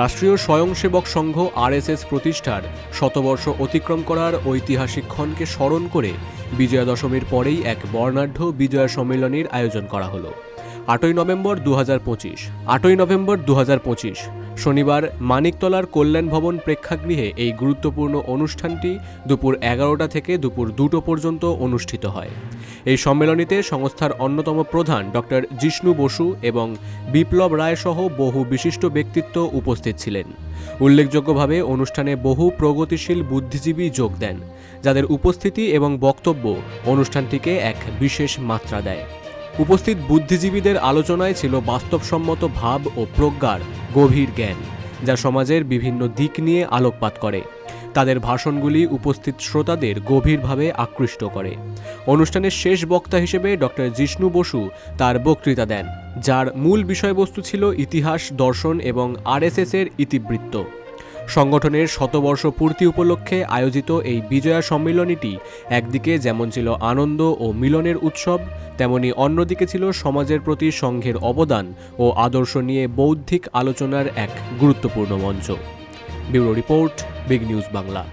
রাষ্ট্রীয় স্বয়ংসেবক সংঘ আরএসএস প্রতিষ্ঠার শতবর্ষ অতিক্রম করার ঐতিহাসিক ক্ষণকে স্মরণ করে বিজয়া দশমীর পরেই এক বর্ণাঢ্য বিজয়া সম্মেলনের আয়োজন করা হলো। আটই নভেম্বর দু হাজার পঁচিশ। আটই নভেম্বর দু হাজার পঁচিশ, শনিবার মানিকতলার কল্যাণ ভবন প্রেক্ষাগৃহে এই গুরুত্বপূর্ণ অনুষ্ঠানটি দুপুর এগারোটা থেকে দুপুর দুটো পর্যন্ত অনুষ্ঠিত হয়। এই সম্মেলনীতে সংস্থার অন্যতম প্রধান ডক্টর জিষ্ণু বসু এবং বিপ্লব রায় সহ বহু বিশিষ্ট ব্যক্তিত্ব উপস্থিত ছিলেন। উল্লেখযোগ্যভাবে অনুষ্ঠানে বহু প্রগতিশীল বুদ্ধিজীবী যোগ দেন, যাদের উপস্থিতি এবং বক্তব্য অনুষ্ঠানটিকে এক বিশেষ মাত্রা দেয়। উপস্থিত বুদ্ধিজীবীদের আলোচনায় ছিল বাস্তবসম্মত ভাব ও প্রজ্ঞার গভীর জ্ঞান, যা সমাজের বিভিন্ন দিক নিয়ে আলোকপাত করে। তাদের ভাষণগুলি উপস্থিত শ্রোতাদের গভীরভাবে আকৃষ্ট করে। অনুষ্ঠানের শেষ বক্তা হিসেবে ডক্টর জিষ্ণু বসু তার বক্তৃতা দেন, যার মূল বিষয়বস্তু ছিল ইতিহাস, দর্শন এবং আরএসএস এর ইতিবৃত্ত। সংগঠনের শতবর্ষ পূর্তি উপলক্ষে আয়োজিত এই বিজয়া সম্মিলনীটি একদিকে যেমন ছিল আনন্দ ও মিলনের উৎসব, তেমনি অন্যদিকে ছিল সমাজের প্রতি সংঘের অবদান ও আদর্শ নিয়ে বৌদ্ধিক আলোচনার এক গুরুত্বপূর্ণ মঞ্চ। Bureau report big news Bangla